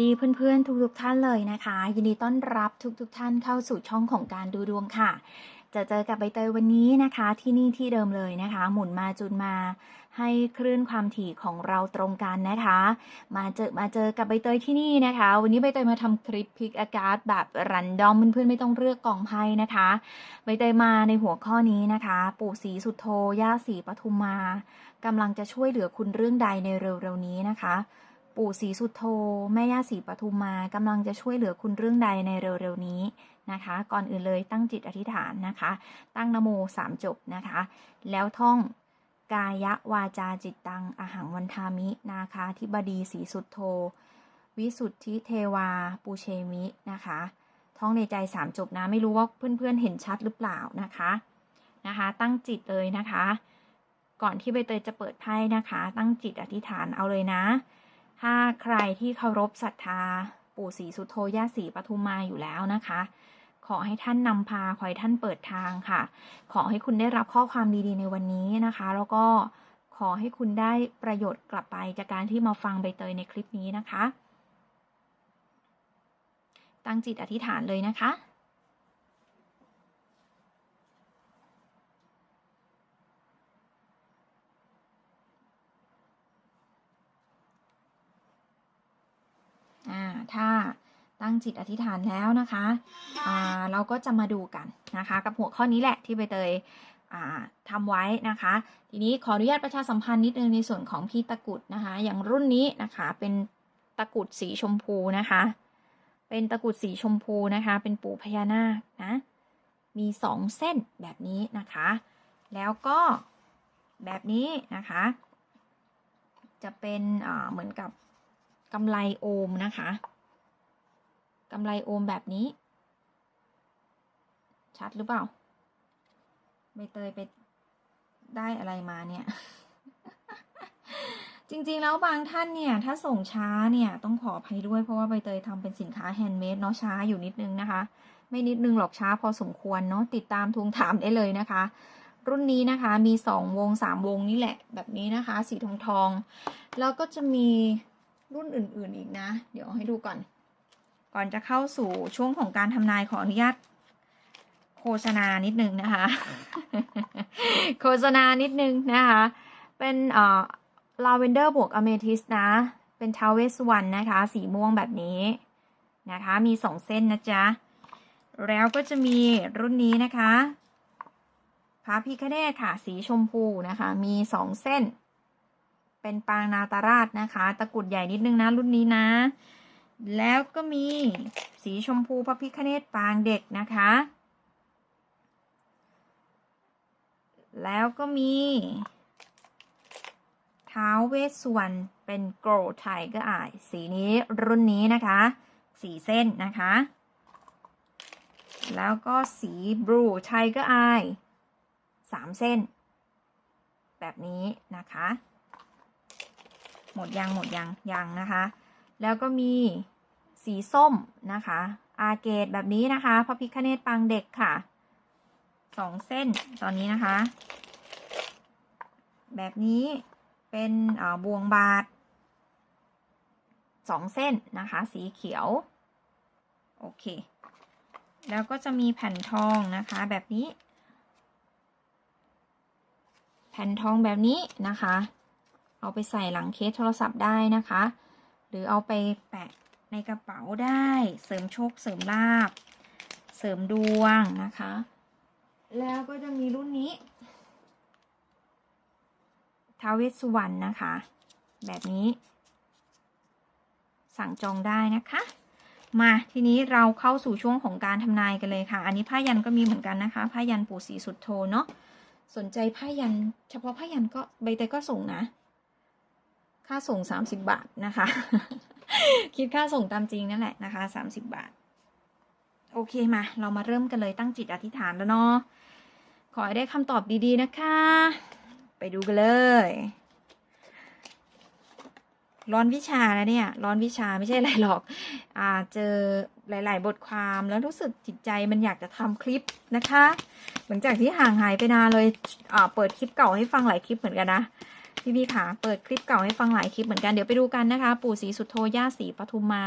ดีเพื่อนๆ ทุกๆท่านเลยนะคะ ยินดีต้อนรับทุกๆท่านเข้าสู่ช่องของการดูดวงค่ะ จะเจอกับใบเตยวันนี้นะคะ ที่นี่ที่เดิมเลยนะคะ หมุนมาจุนมาให้คลื่นความถี่ของเราตรงกันนะคะ มาเจอมาเจอกับใบเตยที่นี่นะคะ วันนี้ใบเตยมาทำคลิปพิกอากาศแบบรันดอมเพื่อนๆไม่ต้องเลือกกองไพ่นะคะใบเตยมาในหัวข้อนี้นะคะ ปู่ศรีสุดโทย่าศรีปทุมมากำลังจะช่วยเหลือคุณเรื่องใดในเร็วๆนี้นะคะ ปู่ศรีสุดโทแม่ย่าศรีปทุมมากำลังจะช่วยเหลือคุณเรื่องใดในเร็วๆนี้นะคะ ก่อนอื่นเลยตั้งจิตอธิษฐานนะคะ ตั้งนโมสามจบนะคะ แล้วท่องกายวาจาจิตตังอหังวันทามินาคาธิบดีศรีสุดโทวิสุทธิเทวาปูเชมินะคะ ท่องในใจสามจบนะ ไม่รู้ว่าเพื่อนๆเห็นชัดหรือเปล่านะคะนะคะ ตั้งจิตเลยนะคะ ก่อนที่ใบเตยจะเปิดไพ่นะคะ ตั้งจิตอธิษฐานเอาเลยนะ ถ้าใครที่เคารพศรัทธา ปู่ศรีสุโธย่าศรีปทุมมาอยู่แล้วนะคะ ขอให้ท่านนำพา ขอให้ท่านเปิดทางค่ะ ขอให้คุณได้รับข้อความดีๆในวันนี้นะคะ แล้วก็ขอให้คุณได้ประโยชน์กลับไปจากการที่มาฟังใบเตยในคลิปนี้นะคะ ตั้งจิตอธิษฐานเลยนะคะ อ่าถ้าตั้งจิตอธิษฐานแล้วนะคะอ่าเราก็จะมาดูกันนะคะ กับหัวข้อนี้แหละที่ใบเตยอ่าทำไว้นะคะ ทีนี้ขออนุญาตประชาสัมพันธ์นิดนึงในส่วนของพี่ตะกุดนะคะ อย่างรุ่นนี้นะคะเป็นตะกุดสีชมพูนะคะ เป็นตะกุดสีชมพูนะคะ เป็นปู่พญานาคนะมีสองเส้นแบบนี้นะคะ แล้วก็แบบนี้นะคะ จะเป็นเหมือนกับ กำไลโอมนะคะกำไลโอมแบบนี้ ชัดหรือเปล่าใบเตยไปได้อะไรมาเนี่ย จริงๆแล้วบางท่านเนี่ย ถ้าส่งช้าเนี่ย ต้องขออภัยด้วยเพราะว่าใบเตยทำเป็นสินค้าแฮนด์เมดเนาะช้าอยู่นิดนึงนะคะ ไม่นิดนึงหรอกช้าพอสมควรเนาะติดตามทวงถามได้เลยนะคะ รุ่นนี้นะคะมีสองวงสามวงนี่แหละ แบบนี้นะคะ สีทองทองแล้วก็จะมี รุ่นอื่นๆอีกนะ เดี๋ยวให้ดูก่อน ก่อนจะเข้าสู่ช่วงของการทำนายขออนุญาตโฆษณานิดนึงนะคะ โฆษณานิดนึงนะคะ เป็นเอ่อลาเวนเดอร์บวกอเมทิสนะ เป็นทาวเวสวันนะคะ สีม่วงแบบนี้นะคะ มีสองเส้นนะจ๊ะ แล้วก็จะมีรุ่นนี้นะคะพระพิคเนตค่ะ สีชมพูนะคะ มีสองเส้น เป็นปางนาตราชนะคะ ตะกุดใหญ่นิดนึงนะรุ่นนี้นะ แล้วก็มีสีชมพูพระพิคเนตปางเด็กนะคะ แล้วก็มีท้าวเวสสุวรรณเป็นโกลไทก็อาย สีนี้รุ่นนี้นะคะสีเส้นนะคะ แล้วก็สีบลูไทก็อายสามเส้น แบบนี้นะคะ หมดยังหมดยังยังนะคะ แล้วก็มีสีส้มนะคะ อาเกตแบบนี้นะคะพระพิคเนตปางเด็กค่ะสองเส้นตอนนี้นะคะ แบบนี้เป็นบวงบาทสองเส้นนะคะ สีเขียว โอเค แล้วก็จะมีแผ่นทองนะคะแบบนี้ แผ่นทองแบบนี้นะคะ เอาไปใส่หลังเคสโทรศัพท์ได้นะคะ หรือเอาไปแปะในกระเป๋าได้ เสริมโชค เสริมลาบ เสริมดวงนะคะ แล้วก็จะมีรุ่นนี้ทาวเวสสุวรรณนะคะ แบบนี้ สั่งจองได้นะคะ มาทีนี้เราเข้าสู่ช่วงของการทำนายกันเลยค่ะ อันนี้ผ้ายันก็มีเหมือนกันนะคะ ผ้ายันปู่ศรีสุดโทเนาะสนใจผ้ายัน เฉพาะผ้ายันก็ใบเตยก็ส่งนะ ค่าส่ง 30 บาทนะคะ คิดค่าส่งตามจริงนั่นแหละนะคะ 30 บาท โอเคมา เรามาเริ่มกันเลยตั้งจิตอธิษฐานแล้วเนาะขอให้ได้คำตอบดีๆนะคะ ไปดูกันเลย ร้อนวิชาแล้วเนี่ย ร้อนวิชาไม่ใช่อะไรหรอกอ่าเจอหลาย ๆ บทความแล้วรู้สึกจิตใจมันอยากจะทำคลิปนะคะ หลังจากที่ห่างหายไปนานเลยอ่าเปิดคลิปเก่าให้ฟังหลายคลิปเหมือนกันนะ พี่พี่ค่ะเปิดคลิปเก่าให้ฟังหลายคลิปเหมือนกัน เดี๋ยวไปดูกันนะคะ ปู่ศรีสุโธย่าศรีปทุมมา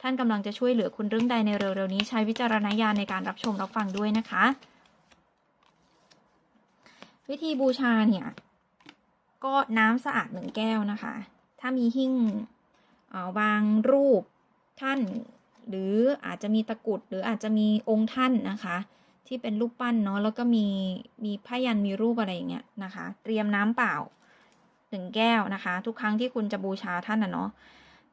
ท่านกำลังจะช่วยเหลือคุณเรื่องใดในเร็วๆนี้ใช้วิจารณญาณในการรับชมรับฟังด้วยนะคะ วิธีบูชาเนี่ย ก็น้ำสะอาดหนึ่งแก้วนะคะ ถ้ามีหิ้งวางรูปท่าน หรืออาจจะมีตะกุดหรืออาจจะมีองค์ท่านนะคะที่เป็นรูปปั้นเนาะแล้วก็มีมีผ้ายันมีรูปอะไรอย่างเงี้ยนะคะ เตรียมน้ำเปล่า หนึ่งแก้วนะคะ ทุกครั้งที่คุณจะบูชาท่านนะเนาะ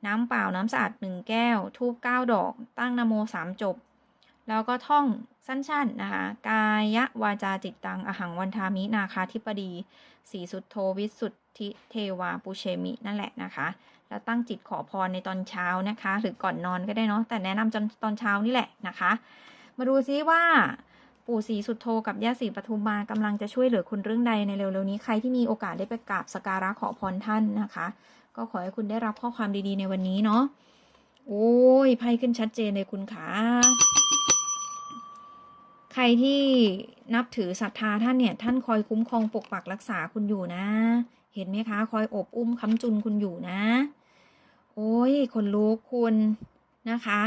น้ำเปล่าน้ำสะอาดหนึ่งแก้ว ทูบเก้าดอก ตั้งนโมสามจบ แล้วก็ท่องสั้นๆนะคะ กายวาจาจิตตังอหังวันทามินาคาธิปดีสีสุดโทวิสุทธิเทวาปุเชมินั่นแหละนะคะ แล้วตั้งจิตขอพรในตอนเช้านะคะ หรือก่อนนอนก็ได้เนาะแต่แนะนำจนตอนเช้านี่แหละนะคะ มาดูซิว่า ปู่ศรีสุดโทกับย่าศรีปทุมมากำลังจะช่วยเหลือคุณเรื่องใดในเร็วๆนี้ใครที่มีโอกาสได้ไปกราบสการะขอพรท่านนะคะ ก็ขอให้คุณได้รับข้อความดีๆในวันนี้เนาะโอ้ยไพ่ขึ้นชัดเจนเลยคุณขาใครที่นับถือศรัทธาท่านเนี่ย ท่านคอยคุ้มครองปกปักรักษาคุณอยู่นะ เห็นไหมคะ คอยอบอุ้มค้ำจุนคุณอยู่นะ โอ้ยคนลุกคุณนะคะ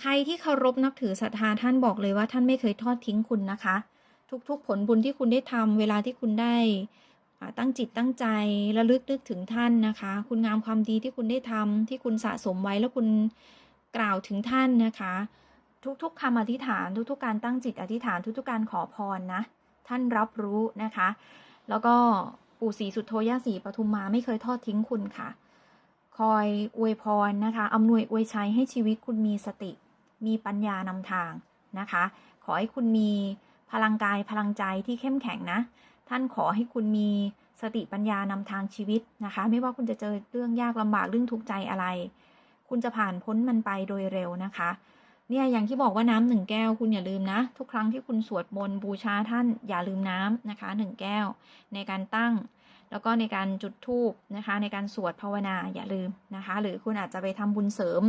ใครที่เคารพนับถือศรัทธาท่านบอกเลยว่าท่านไม่เคยทอดทิ้งคุณนะคะ ทุกๆ ผลบุญที่คุณได้ทำเวลาที่คุณได้ตั้งจิตตั้งใจระลึกนึกถึงท่านนะคะ คุณงามความดีที่คุณได้ทำที่คุณสะสมไว้แล้วคุณกล่าวถึงท่านนะคะ ทุกๆคำอธิษฐาน ทุกๆ การตั้งจิตอธิษฐานทุกๆ การขอพรนะ ท่านรับรู้นะคะ แล้วก็ปู่ศรีสุโธย่าศรีปทุมมาไม่เคยทอดทิ้งคุณค่ะ คอยอวยพรนะคะอำนวยอวยชัยให้ชีวิตคุณมีสติ มีปัญญานำทางนะคะ ขอให้คุณมีพลังกายพลังใจที่เข้มแข็งนะ ท่านขอให้คุณมีสติปัญญานำทางชีวิตนะคะ ไม่ว่าคุณจะเจอเรื่องยากลำบากเรื่องทุกข์ใจอะไร คุณจะผ่านพ้นมันไปโดยเร็วนะคะ เนี่ยอย่างที่บอกว่าน้ำหนึ่งแก้วคุณอย่าลืมนะ ทุกครั้งที่คุณสวดมนต์บูชาท่านอย่าลืมน้ำนะคะหนึ่งแก้ว ในการตั้ง แล้วก็ในการจุดธูปนะคะ ในการสวดภาวนาอย่าลืมนะคะ หรือคุณอาจจะไปทำบุญเสริม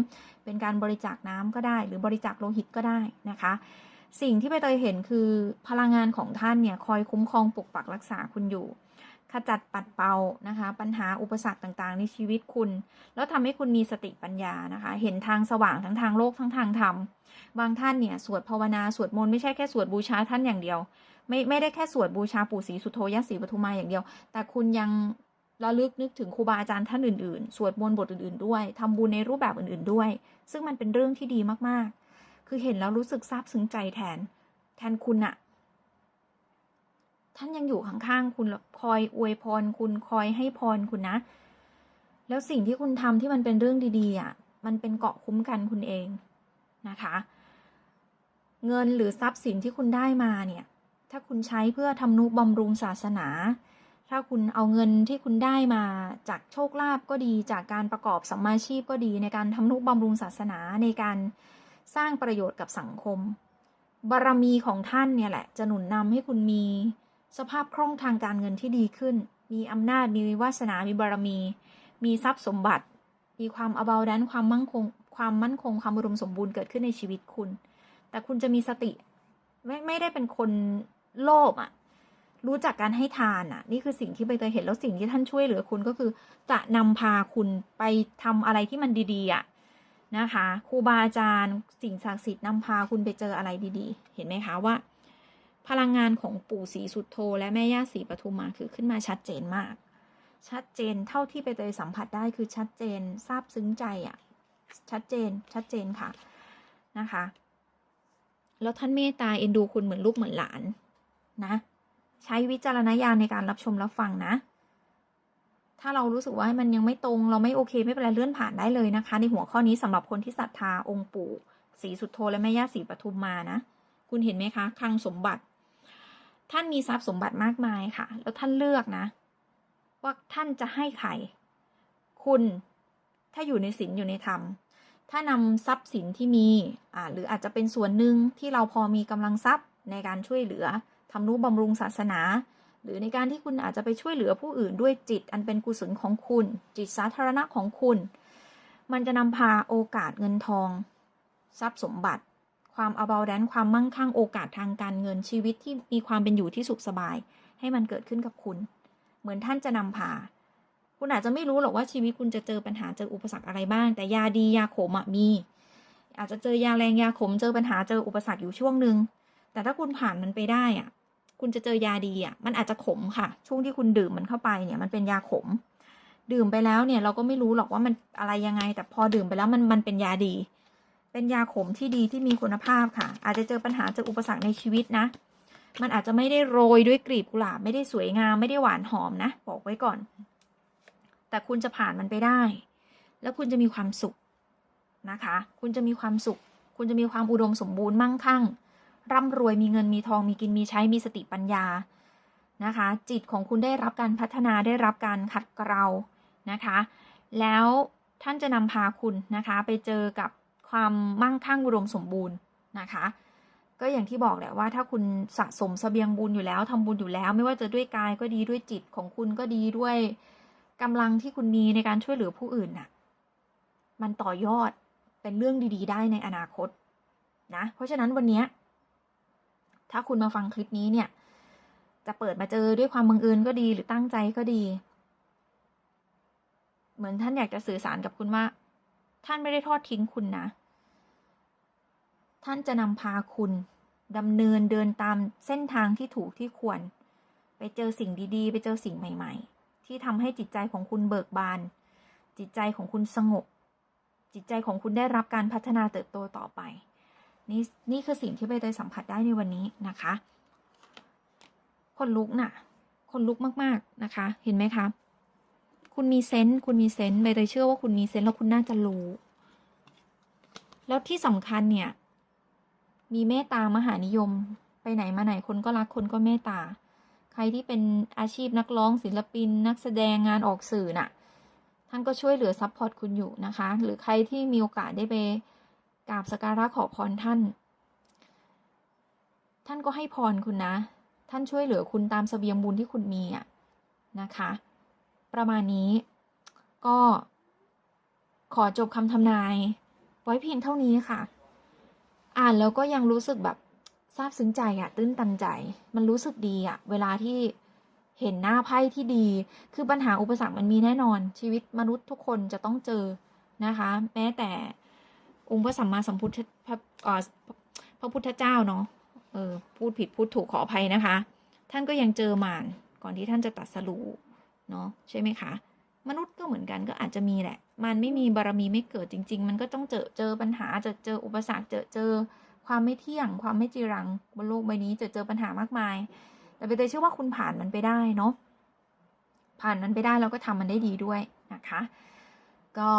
เป็นการบริจาคน้ำก็ได้ หรือบริจาคโลหิตก็ได้นะคะ สิ่งที่ใบเตยเห็นคือพลังงานของท่านเนี่ยคอยคุ้มครองปกปักรักษาคุณอยู่ขจัดปัดเป่านะคะ ปัญหาอุปสรรคต่างๆ ในชีวิตคุณ แล้วทำให้คุณมีสติปัญญานะคะ เห็นทางสว่างทั้งทางโลกทั้งทางธรรมบางท่านเนี่ยสวดภาวนาสวดมนต์ไม่ใช่แค่สวดบูชาท่านอย่างเดียว ไม่ไม่ได้แค่สวดบูชาปู่ศรีสุโธยศรีปทุมาอย่างเดียว แต่คุณยังระลึกนึกถึงครูบาอาจารย์ท่านอื่นๆ สวดมนต์บทอื่นๆ ด้วยทำบุญในรูปแบบอื่นๆด้วย ซึ่งมันเป็นเรื่องที่ดีมากๆ คือเห็นแล้วรู้สึกซาบซึ้งใจแทน แทนคุณอะท่านยังอยู่ข้างๆคุณคอยอวยพร คุณคอยให้พรคุณนะ แล้วสิ่งที่คุณทำที่มันเป็นเรื่องดีๆอะมันเป็นเกาะคุ้มกันคุณเองนะคะ เงินหรือทรัพย์สินที่คุณได้มาเนี่ย ถ้าคุณใช้เพื่อทำนุบำรุงศาสนา ถ้าคุณเอาเงินที่คุณได้มาจากโชคลาภก็ดีจากการประกอบสัมมาชีพก็ดีในการทำนุบำรุงศาสนาในการสร้างประโยชน์กับสังคม บารมีของท่านเนี่ยแหละ จะหนุนนำให้คุณมีสภาพคล่องทางการเงินที่ดีขึ้น มีอำนาจ มีวาสนา มีบารมี มีทรัพย์สมบัติ มีความอบ u แดนความมั่งคง ความมั่นคง ความอุดมสมบูรณ์เกิดขึ้นในชีวิตคุณ แต่คุณจะมีสติ ไม่ไม่ได้เป็นคน โลภอะ รู้จักการให้ทานอะ นี่คือสิ่งที่ใบเตยเห็นแล้วสิ่งที่ท่านช่วยเหลือคุณก็คือ จะนำพาคุณไปทำอะไรที่มันดีๆอะนะคะครูบาอาจารย์ สิ่งศักดิ์สิทธิ์นำพาคุณไปเจออะไรดีๆ เห็นไหมคะว่า พลังงานของปู่ศรีสุดโทและแม่ย่าศรีปทุมมาคือขึ้นมาชัดเจนมาก ชัดเจนเท่าที่ไปเตยสัมผัสได้คือชัดเจนซาบซึ้งใจอะ ชัดเจนชัดเจนค่ะนะคะ แล้วท่านเมตตาเอ็นดูคุณเหมือนลูกเหมือนหลาน นะ ใช้วิจารณญาณในการรับชมรับฟังนะ ถ้าเรารู้สึกว่ามันยังไม่ตรงเราไม่โอเคไม่เป็นไรเลื่อนผ่านได้เลยนะคะ ในหัวข้อนี้สำหรับคนที่ศรัทธาองค์ปู่ศรีสุดโทและแม่ย่าศรีปทุมมานะ คุณเห็นไหมคะคลังสมบัติ ท่านมีทรัพย์สมบัติมากมายค่ะ แล้วท่านเลือกนะ ว่าท่านจะให้ใครคุณถ้าอยู่ในศีลอยู่ในธรรม ถ้านำทรัพย์สินที่มีอ่าหรืออาจจะเป็นส่วนหนึ่งที่เราพอมีกำลังทรัพย์ในการช่วยเหลือ ทำนุบำรุงศาสนา หรือในการที่คุณอาจจะไปช่วยเหลือผู้อื่นด้วยจิต อันเป็นกุศลของคุณ จิตสาธารณะของคุณ มันจะนำพาโอกาสเงินทอง ทรัพย์สมบัติ ความอ b บ u แดนความมั่งคั่งโอกาสทางการเงินชีวิตที่มีความเป็นอยู่ที่สุขสบาย ให้มันเกิดขึ้นกับคุณ เหมือนท่านจะนำพาคุณอาจจะไม่รู้หรอกว่าชีวิตคุณจะเจอปัญหาเจออุปสรรคอะไรบ้าง แต่ยาดียาขมมี อาจจะเจอยาแรงยาขมเจอปัญหาเจออุปสรรคอยู่ช่วงหนึ่งแต่ถ้าคุณผ่านมันไปได้อะ คุณจะเจอยาดีอะมันอาจจะขมค่ะ ช่วงที่คุณดื่มมันเข้าไปเนี่ย มันเป็นยาขม ดื่มไปแล้วเนี่ย เราก็ไม่รู้หรอกว่ามันอะไรยังไง แต่พอดื่มไปแล้วมันมันเป็นยาดี เป็นยาขมที่ดีที่มีคุณภาพค่ะ อาจจะเจอปัญหาเจออุปสรรคในชีวิตนะ มันอาจจะไม่ได้โรยด้วยกลีบกุหลาบไม่ได้สวยงามไม่ได้หวานหอมนะ บอกไว้ก่อน แต่คุณจะผ่านมันไปได้ แล้วคุณจะมีความสุขนะคะ คุณจะมีความสุข คุณจะมีความอุดมสมบูรณ์มั่งคั่ง ร่ำรวยมีเงินมีทองมีกินมีใช้มีสติปัญญานะคะ จิตของคุณได้รับการพัฒนาได้รับการขัดเกลานะคะ แล้วท่านจะนำพาคุณนะคะ ไปเจอกับความมั่งคั่งอุดมสมบูรณ์นะคะ ก็อย่างที่บอกแหละว่าถ้าคุณสะสมเสบียงบุญอยู่แล้วทำบุญอยู่แล้ว ไม่ว่าจะด้วยกายก็ดีด้วยจิตของคุณก็ดีด้วยกำลังที่คุณมีในการช่วยเหลือผู้อื่นน่ะ มันต่อยอดเป็นเรื่องดีๆ ได้ในอนาคตนะ เพราะฉะนั้นวันนี้ ถ้าคุณมาฟังคลิปนี้เนี่ย จะเปิดมาเจอด้วยความบังเอิญก็ดีหรือตั้งใจก็ดี เหมือนท่านอยากจะสื่อสารกับคุณว่า ท่านไม่ได้ทอดทิ้งคุณนะ ท่านจะนำพาคุณดำเนินเดินตามเส้นทางที่ถูกที่ควร ไปเจอสิ่งดีๆ ไปเจอสิ่งใหม่ ๆ ที่ทำให้จิตใจของคุณเบิกบาน จิตใจของคุณสงบ จิตใจของคุณได้รับการพัฒนาเติบโตต่อไป นี่นี่คือสิ่งที่ใบเตยสัมผัสได้ในวันนี้นะคะ คนลุกน่ะ คนลุกมากๆนะคะ เห็นไหมคะ คุณมีเซนต์คุณมีเซนต์ใบเตยเชื่อว่าคุณมีเซนต์แล้วคุณน่าจะรู้ แล้วที่สำคัญเนี่ย มีเมตตามหานิยม ไปไหนมาไหนคนก็รักคนก็เมตตา ใครที่เป็นอาชีพนักร้องศิลปิน นักแสดงงานออกสื่อน่ะ ท่านก็ช่วยเหลือซัพพอร์ตคุณอยู่นะคะ หรือใครที่มีโอกาสได้ไป กราบสักการะขอพรท่าน ท่านก็ให้พรคุณนะ ท่านช่วยเหลือคุณตามเสบียงบุญที่คุณมีอะนะคะ ประมาณนี้ก็ขอจบคำทำนาย ไว้เพียงเท่านี้ค่ะ อ่านแล้วก็ยังรู้สึกแบบซาบซึ้งใจอะตื้นตันใจ มันรู้สึกดีอะเวลาที่เห็นหน้าไพ่ที่ดี คือปัญหาอุปสรรคมันมีแน่นอน ชีวิตมนุษย์ทุกคนจะต้องเจอนะคะ แม้แต่ องค์พระสัมมาสัมพุทธพระเอ่อพระพุทธเจ้าเนาะเออพูดผิดพูดถูกขออภัยนะคะ ท่านก็ยังเจอมารก่อนที่ท่านจะตัดสรู้เนาะใช่ไหมคะ มนุษย์ก็เหมือนกันก็อาจจะมีแหละ มันไม่มีบารมีไม่เกิดจริง ๆ มันก็ต้องเจอเจอปัญหาเจอเจออุปสรรคเจอเจอความไม่เที่ยง ความไม่จีรังบนโลกใบนี้เจอเจอปัญหามากมาย แต่เบเตยเชื่อว่าคุณผ่านมันไปได้เนาะผ่านมันไปได้แล้วก็ทำมันได้ดีด้วยนะคะ ก็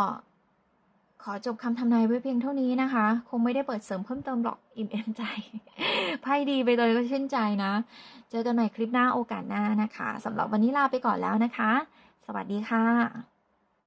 ขอจบคำทำนายไว้เพียงเท่านี้นะคะ คงไม่ได้เปิดเสริมเพิ่มเติมหรอกอิ่มเอมใจไพ่ดีไปเลยก็เช่นใจนะ เจอกันใหม่คลิปหน้าโอกาสหน้านะคะสำหรับวันนี้ลาไปก่อนแล้วนะคะ สวัสดีค่ะ